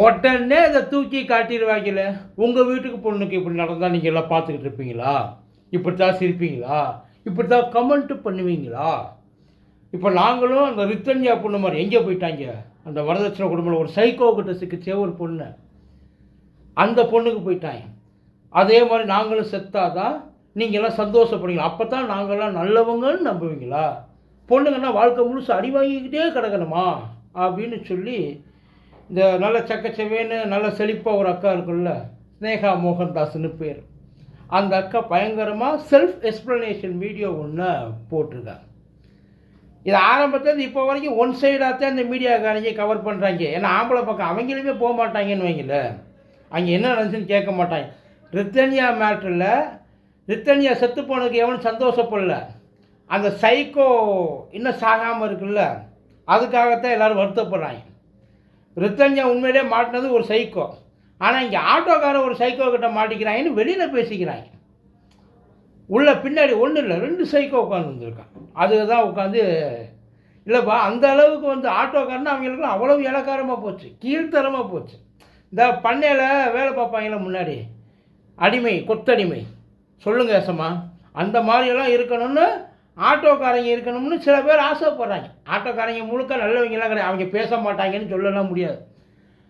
உடனே இதை தூக்கி காட்டிடுவாங்கல்ல. உங்கள் வீட்டுக்கு பொண்ணுக்கு இப்படி நடந்தால் நீங்கள் எல்லாம் பார்த்துக்கிட்டு இருப்பீங்களா? இப்படி தான் சிரிப்பீங்களா? இப்படி தான் கமெண்ட்டு பண்ணுவீங்களா? இப்போ நாங்களும் அந்த ரித்தன்யா பொண்ணு மாதிரி எங்கே போயிட்டாங்க? அந்த வரதட்சணை குடும்பம் ஒரு சைக்கோ கிட்ட சிக்கிச்சே ஒரு பொண்ணு. அந்த பொண்ணுக்கு போயிட்டாங்க. அதே மாதிரி நாங்களும் செத்தாதான் நீங்கள் எல்லாம் சந்தோஷப்படுவீங்களா? அப்போ தான் நாங்கள்லாம் நல்லவங்கன்னு நம்புவீங்களா? பொண்ணுங்கன்னா வாழ்க்கை முழுசு அடி வாங்கிக்கிட்டே கிடக்கணுமா? அப்படின்னு சொல்லி இந்த நல்ல சக்கச்சவேன்னு நல்ல செழிப்பாக ஒரு அக்கா இருக்குல்ல ஸ்னேகா மோகன்தாஸ்னு பேர். அந்த அக்கா பயங்கரமாக செல்ஃப் எக்ஸ்ப்ளனேஷன் வீடியோ ஒன்று போட்டிருக்காங்க இது ஆரம்பத்தில் இப்போ வரைக்கும் ஒன் சைடாக தான் இந்த மீடியாக்காரங்க கவர் பண்ணுறாங்க ஏன்னா ஆம்பளை பக்கம் அவங்களுமே போக மாட்டாங்கன்னு வைங்கள. அங்கே என்ன நடந்துச்சுன்னு கேட்க மாட்டாங்க. ரித்தன்யா மேட்ரில் ரித்தன்யா செத்து போனதுக்கு எவனும் சந்தோஷப்படல. அந்த சைக்கோ இன்னும் சாகாமல் இருக்குல்ல. அதுக்காகத்தான் எல்லோரும் வருத்தப்படுறாங்க. ரித்தன்யா உண்மையிலே மாட்டினது ஒரு சைக்கோ ஆனால் இங்கே ஆட்டோக்காரன் ஒரு சைக்கோ கிட்ட மாட்டிக்கிறாங்கன்னு வெளியில் பேசிக்கிறாங்க. உள்ள பின்னாடி ஒன்றும் இல்லை ரெண்டு சைக்கோ உட்காந்து வந்திருக்கான். அதுக்கு தான் உட்காந்து இல்லைப்பா அந்த அளவுக்கு வந்து ஆட்டோக்காரன் அவங்களுக்குலாம் அவ்வளவு இலக்காரமாக போச்சு கீழ்த்தரமாக போச்சு. இந்த பண்ணையில் வேலை பார்ப்பாங்களே முன்னாடி அடிமை கொத்தடிமை. சொல்லுங்க ஏசம்மா அந்த மாதிரியெல்லாம் இருக்கணும்னு ஆட்டோக்காரங்க இருக்கணும்னு சில பேர் ஆசைப்படுறாங்க. ஆட்டோக்காரங்க முழுக்க நல்லவங்கலாம் கிடையாது. அவங்க பேச மாட்டாங்கன்னு சொல்லலாம் முடியாது.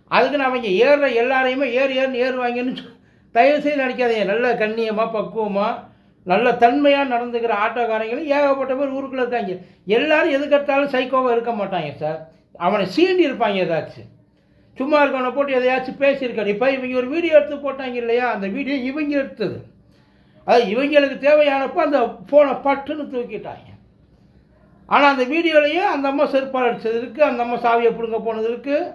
அதுக்குன்னு அவங்க ஏறுற எல்லாரையுமே ஏறு ஏறுன்னு ஏறுவாங்கன்னு சொ- தயவு செய்து நினைக்காதீங்க. நல்ல கண்ணியமாக பக்குவமாக நல்ல தன்மையாக நடந்துக்கிற ஆட்டோக்காரங்களும் ஏகப்பட்ட பேர் ஊருக்குள்ளே இருக்காங்க. எல்லாரும் எதுக்கெடுத்தாலும் சைக்கோவாக இருக்க மாட்டாங்க சார். அவனை சீண்டி இருப்பாங்க ஏதாச்சும். சும்மா இருக்கவனை போட்டு எதையாச்சும் பேசியிருக்காரு. இப்போ இவங்க ஒரு வீடியோ எடுத்து போட்டாங்க இல்லையா? அந்த வீடியோ இவங்க எடுத்தது. அது இவங்களுக்கு தேவையானப்போ அந்த ஃபோனை பட்டுன்னு தூக்கிட்டாங்க. ஆனால் அந்த வீடியோலையும் அந்த அம்மா செருப்பால் அடித்தது இருக்குது அந்த அம்மா சாவியை பிடுங்க போனது இருக்குது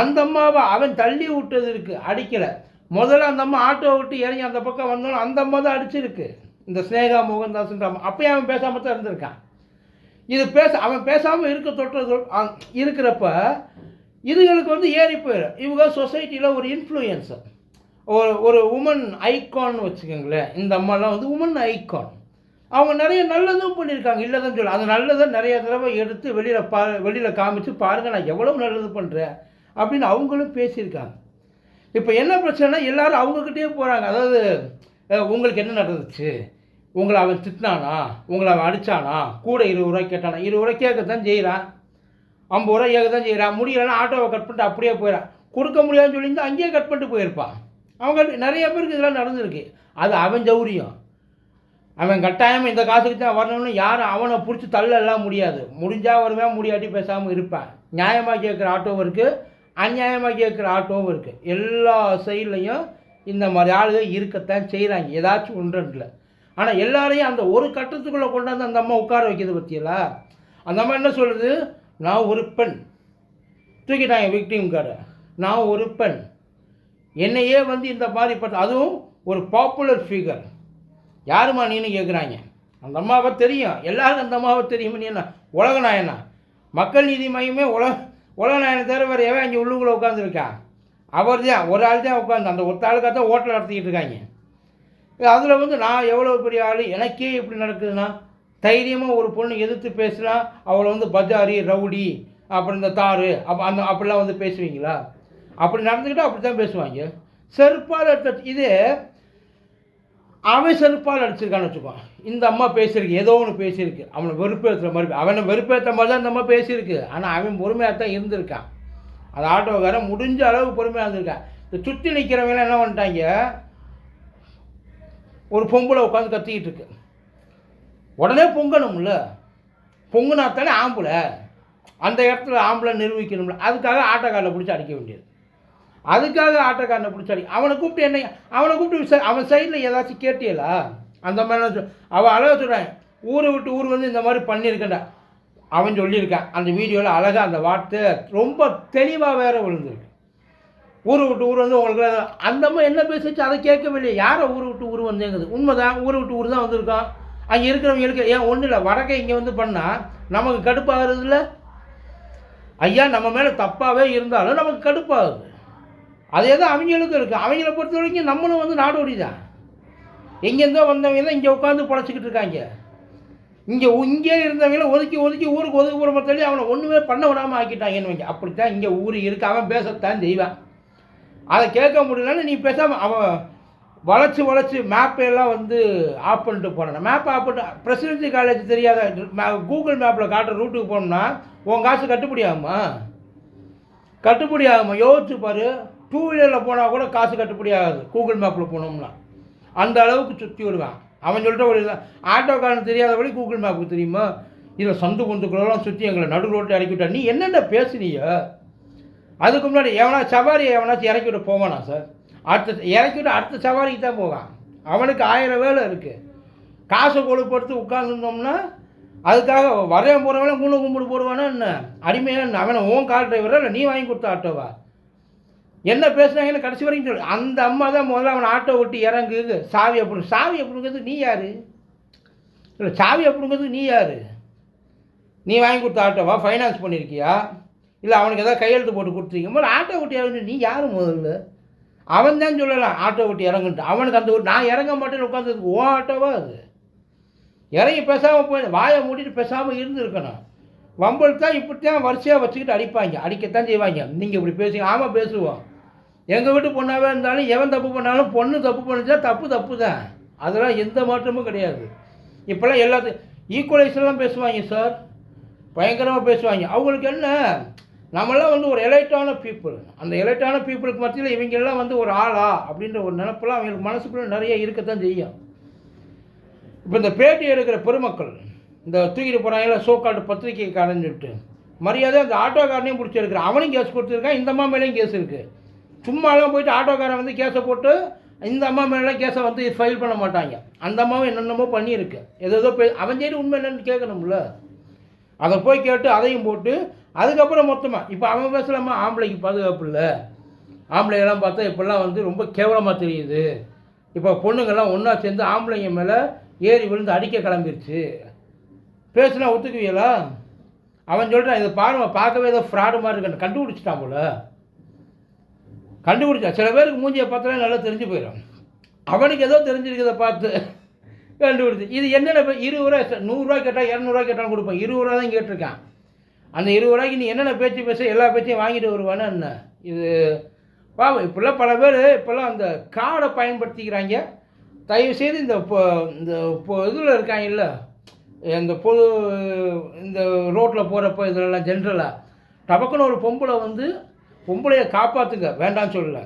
அந்த அம்மாவை அவன் தள்ளி விட்டது இருக்குது அடிக்கலை. முதல்ல அந்த அம்மா ஆட்டோ விட்டு இறங்கி அந்த பக்கம் வந்தோம் அந்த அம்மா தான் அடிச்சிருக்கு. இந்த ஸ்னேகா மோகன்தாஸ்ன்ற அம்மா. அப்பயே அவன் பேசாமல் தான் இருந்திருக்கான். இது பேச அவன் பேசாமல் இருக்க தொட்ட இருக்கிறப்ப இதுகளுக்கு வந்து ஏறி போயிடும். இவங்க சொசைட்டியில் ஒரு இன்ஃப்ளூயன்ஸர் ஒரு ஒரு உமன் ஐகான் வச்சுக்கோங்களேன். இந்த அம்மாலாம் வந்து உமன் ஐக்கான் அவங்க நிறைய நல்லதும் பண்ணியிருக்காங்க. இல்லை தான் சொல்ல அது நல்லதை நிறைய தடவை எடுத்து வெளியில் பா வெளியில் காமிச்சு பாருங்கள் நான் எவ்வளோ நல்லது பண்ணுறேன் அப்படின்னு அவங்களும் பேசியிருக்காங்க. இப்போ என்ன பிரச்சனைனா எல்லோரும் அவங்கக்கிட்டே போகிறாங்க அதாவது உங்களுக்கு என்ன நடந்துச்சு? உங்களை அவன் திட்டினானா? உங்களை அவன் அடித்தானா கூட இருபது ரூபாய் கேட்டானா? இருபது ரூபாய் கேட்கத்தான் செய்கிறான் ஐம்பது ரூபாய் கேட்க தான் செய்கிறான் முடியலன்னா ஆட்டோவை கட் பண்ணிட்டு அப்படியே போயிடான் கொடுக்க முடியாதுன்னு சொல்லியிருந்தா அங்கேயே கட் பண்ணிட்டு போயிருப்பான் அவங்க நிறைய பேருக்கு இதெல்லாம் நடந்திருக்கு. அது அவன் ஜௌரியம் அவன் கட்டாயம் இந்த காசுக்கு தான் வரணும்னு யாரும் அவனை பிடிச்சி தள்ளலாம் முடியாது. முடிஞ்சால் வருவேன் முடியாட்டி பேசாமல் இருப்பேன். நியாயமாக கேட்குற ஆட்டோவும் இருக்குது அந்நியாயமாக கேட்குற ஆட்டோவும் இருக்குது எல்லா சைட்லையும் இந்த மாதிரி ஆளுங்க இருக்கத்தான் செய்கிறாங்க ஏதாச்சும் ஒன்றில் ஆனால் எல்லாரையும் அந்த ஒரு கட்டத்துக்குள்ளே கொண்டாந்து அந்த அம்மா உட்கார வைக்கிறது பற்றியலா அந்த அம்மா என்ன சொல்கிறது நான் ஒரு பெண். தூக்கிட்டாங்க விக்டிம் கார்டை நான் ஒரு பெண். என்னையே வந்து இந்த மாதிரி பார்த்து அதுவும் ஒரு பாப்புலர் ஃபிகர் யாருமா நீன்னு கேட்குறாங்க அந்த அம்மாவை தெரியும். எல்லாருக்கும் அந்த அம்மாவை தெரியும் நீ என்ன? உலக நாயனா? மக்கள் நீதி மையமே உலக உலக நாயனை தவிர வேறு எவன் அஞ்சு உள்ளுக்குள்ளே உட்காந்துருக்கா அவர் தான் ஒரு ஆள் தான் உட்காந்து அந்த ஒத்த ஆளுக்காக தான் ஓட்டல் நடத்திக்கிட்டு இருக்காங்க. அதில் வந்து நான் எவ்வளோ பெரிய ஆள்? எனக்கே இப்படி நடக்குதுன்னா தைரியமாக ஒரு பொண்ணு எதிர்த்து பேசினா அவளை வந்து பஜாரி ரவுடி அப்புறம் இந்த தாரு அப்போ அந்த அப்படிலாம் வந்து பேசுவீங்களா? அப்படி நடந்துக்கிட்டால் அப்படி தான் பேசுவாங்க. செருப்பால் எடுத்த இது அவன் செருப்பால் அடிச்சிருக்கான்னு வச்சுக்கோ. இந்த அம்மா பேசியிருக்கு ஏதோ ஒன்று பேசியிருக்கு. அவனை வெறுப்பேற்றுற மாதிரி அவனை வெறுப்பேற்ற மாதிரி தான் இந்த அம்மா பேசியிருக்கு. ஆனால் அவன் பொறுமையாக தான் இருந்திருக்கான். அது ஆட்டோக்காரன் முடிஞ்ச அளவு பொறுமையாக இருந்திருக்கான். இந்த சுற்றி நிற்கிறவங்களாம் என்ன பண்ணிட்டாங்க? ஒரு பொம்பளை உட்காந்து கத்திக்கிட்டு இருக்கு. உடனே பொங்கணும்ல. பொங்குனா தானே ஆம்பளை. அந்த இடத்துல ஆம்பளை நிரூபிக்கணும்ல. அதுக்காக ஆட்டோக்காரில் பிடிச்சி அடிக்க வேண்டியது. அதுக்காக ஆட்டோக்காரனை பிடிச்சாடி. அவனை கூப்பிட்டு என்ன அவனை கூப்பிட்டு அவன் சைடில் ஏதாச்சும் கேட்டியலா? அந்த மாதிரி சொல் அவன் அழகாக சொல்கிறான் ஊரை விட்டு ஊர் வந்து இந்த மாதிரி பண்ணியிருக்கேன்டா. அவன் சொல்லியிருக்கான். அந்த வீடியோவில் அழகாக அந்த வார்த்தை ரொம்ப தெளிவாக வேற விழுந்துருக்கு. ஊரை விட்டு ஊர் வந்து உங்களுக்கு அந்த மாதிரி என்ன பேசிச்சு அதை கேட்கவில்லை. யாரை ஊரை விட்டு ஊர் வந்தேங்குது உண்மைதான் ஊரை விட்டு ஊர் தான் வந்திருக்கான். அங்கே இருக்கிறவங்களுக்கு ஏன் ஒன்றும் இல்லை வடக்கை இங்கே வந்து பண்ணால் நமக்கு கடுப்பாகிறது இல்லை ஐயா நம்ம மேலே தப்பாகவே இருந்தாலும் நமக்கு கடுப்பாகுது. அதே தான் அவங்களுக்கும் இருக்குது அவங்கள பொறுத்த வரைக்கும் நம்மளும் வந்து நாடோடி தான் எங்கேருந்தோ வந்தவங்க தான் இங்கே உட்காந்து பொழைச்சிக்கிட்டு இருக்காங்க. இங்கே இங்கே இருந்தவங்கள ஒதுக்கி ஒதுக்கி ஊருக்கு ஒதுக்கு போகிற தள்ளி அவனை ஒன்றுமே பண்ண விடாமல் ஆக்கிட்டாங்கன்னு வைங்க. அப்படித்தான் இங்கே ஊர் இருக்கு. அவன் பேசத்தான் செய்வான். அதை கேட்க முடியலன்னு நீ பேசாமல் அவன் வளைச்சி வளைச்சி மேப்பையெல்லாம் வந்து ஆஃப் பண்ணிட்டு போனேன். மேப் ஆஃப் பண்ணிட்டு பிரசிடென்சி காலேஜ் தெரியாத கூகுள் மேப்பில் காட்டுற ரூட்டுக்கு போனோம்னா உன் காசு கட்டுப்படி ஆகுமா? கட்டுப்படி ஆகுமா? யோசிச்சு பாரு. டூ வீலரில் போனால் கூட காசு கட்டுப்படி ஆகாது. கூகுள் மேப்பில் போனோம்னா. அந்த அளவுக்கு சுற்றி விடுவான் அவன் சொல்கிற வழி ஆட்டோக்காரன் தெரியாதபடி கூகுள் மேப்புக்கு தெரியுமா? இதில் சந்து குந்துக்குள்ளெல்லாம் சுற்றி எங்களை நடு ரோட்டில் இறக்கி விட்டா நீ என்னென்ன பேசுனீங்க அதுக்கு முன்னாடி எவனா சவாரி எவனாச்சும் இறக்கி விட்டு போவானா சார்? அடுத்த இறக்கி விட்டு அடுத்த சவாரிக்கு தான் போவான். அவனுக்கு ஆயிரம் வேலை இருக்குது காசை கொழுப்படுத்து உட்காந்துருந்தோம்னா அதுக்காக வரையன் போகிறவன மூணு கும்பிடு போடுவானா என்ன? அடிமையாக என்ன? அவனை ஓன் கார் டிரைவரா இல்லை நீ வாங்கி கொடுத்த ஆட்டோவா? என்ன பேசுனாங்கன்னு கடைசி வரைக்கும் சொல்லு. அந்த அம்மா தான் முதல்ல அவனை ஆட்டோ விட்டு இறங்குது சாவி அப்படி சாவி அப்படிங்கிறது நீ யார்? இல்லை சாவி அப்படிங்கிறது நீ யார்? நீ வாங்கி கொடுத்த ஆட்டோவா? ஃபைனான்ஸ் பண்ணியிருக்கியா இல்லை அவனுக்கு ஏதாவது கையெழுத்து போட்டு கொடுத்துருக்கீங்க முதல்ல ஆட்டோ விட்டு இறங்கு நீ யார் முதல்ல? அவன் தான் சொல்லலாம் ஆட்டோ விட்டு இறங்குன்ட்டு. அவனுக்கு அந்த ஒரு நான் இறங்க மாட்டேன்னு உட்காந்துருக்கு ஓ ஆட்டோவா அது? இறங்கி பேசாமல் போய் வாயை மூடிட்டு பேசாமல் இருந்திருக்கணும். வம்பல் தான் இப்படித்தான் வரிசையாக வச்சுக்கிட்டு அடிப்பாங்க. அடிக்கத்தான் செய்வாங்க. நீங்கள் இப்படி பேசுங்க. ஆமாம் பேசுவோம். எங்கள் வீட்டு பொண்ணாகவே இருந்தாலும் எவன் தப்பு பண்ணாலும் பொண்ணு தப்பு பண்ணிச்சா தப்பு தப்பு தான் அதெல்லாம் எந்த மாற்றமும் கிடையாது. இப்போல்லாம் எல்லாத்தையும் ஈக்குவலைஸ்லாம் பேசுவாங்க சார் பயங்கரமாக பேசுவாங்க. அவங்களுக்கு என்ன? நம்மளாம் வந்து ஒரு எலைட்டான பீப்புள் அந்த எலைட்டான பீப்புளுக்கு மத்தியில் இவங்கெல்லாம் வந்து ஒரு ஆளா? அப்படின்ற ஒரு நினப்பெல்லாம் அவங்களுக்கு மனசுக்குள்ளே நிறைய இருக்கத்தான் செய்யும். இப்போ இந்த பேட்டி எடுக்கிற பெருமக்கள் இந்த தூக்கிட்டு போகிறாங்கள சோக்கால்டு பத்திரிக்கைக்காரன்னு சொல்லிட்டு மரியாதை அந்த ஆட்டோக்காரனையும் பிடிச்சிருக்கிறான் அவனையும் கேஸ் கொடுத்துருக்கான் இந்த அம்மா மேலேயும் கேஸ் இருக்குது சும்மாலாம் போயிட்டு ஆட்டோக்காரன் வந்து கேஸை போட்டு இந்த அம்மா மேலாம் கேஸை வந்து ஃபைல் பண்ண மாட்டாங்க. அந்த அம்மாவும் என்னென்னமோ பண்ணியிருக்கு. ஏதோ ஏதோ அவன் சரி உண்மை என்னன்னு கேட்கணும்ல. அதை போய் கேட்டு அதையும் போட்டு அதுக்கப்புறம் மொத்தமாக இப்போ அவன் பேசலாமா? ஆம்பளைக்கு பாதுகாப்பு இல்லை. ஆம்பளைங்கெல்லாம் பார்த்தா இப்போல்லாம் வந்து ரொம்ப கேவலமாக தெரியுது. இப்போ பொண்ணுங்கள்லாம் ஒன்றா சேர்ந்து ஆம்பளைங்க மேலே ஏறி விழுந்து அடிக்க கிளம்பிருச்சு. பேசுனா ஒத்துக்குவீங்களா? அவன் சொல்கிறான் இதை பாருங்க பார்க்கவே ஏதோ ஃப்ராடு மாதிரி இருக்கு கண்டுபிடிச்சிட்டான் போல. கண்டுபிடிச்சா. சில பேருக்கு மூஞ்சியை பார்த்தாலே நல்லா தெரிஞ்சு போயிடும். அவனுக்கு ஏதோ தெரிஞ்சிருக்கிறத பார்த்து கண்டுபிடிச்சி. இது என்னென்ன இப்போ இருபது ரூபா நூறுரூவா கேட்டால் இரநூறுவா கேட்டாலும் கொடுப்பேன். இருபது ரூபா தான் கேட்டிருக்கான். அந்த இருபது ரூபாய்க்கு நீ என்னென்ன பேச்சு பேச எல்லா பேச்சையும் வாங்கிட்டு வருவானு என்ன? இது பாவம். இப்போல்லாம் பல பேர் இப்போல்லாம் அந்த கார்டை பயன்படுத்திக்கிறாங்க. தயவுசெய்து இந்த இப்போ இந்த இப்போ இதில் இருக்காங்கல்ல இந்த பொது இந்த ரோட்டில் போகிறப்ப இதெல்லாம் ஜென்ரலாக டபக்குன்னு ஒரு பொம்பளை வந்து பொம்பளையை காப்பாற்றுங்க வேண்டாம்னு சொல்லல.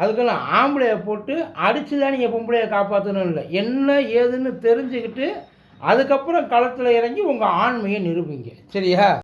அதுக்கெல்லாம் ஆம்பளையை போட்டு அடித்து தான் நீங்கள் பொம்பளையை காப்பாற்றணும் இல்லை. என்ன ஏதுன்னு தெரிஞ்சுக்கிட்டு அதுக்கப்புறம் களத்தில் இறங்கி உங்கள் ஆண்மையை நிரூபிங்க. சரியா?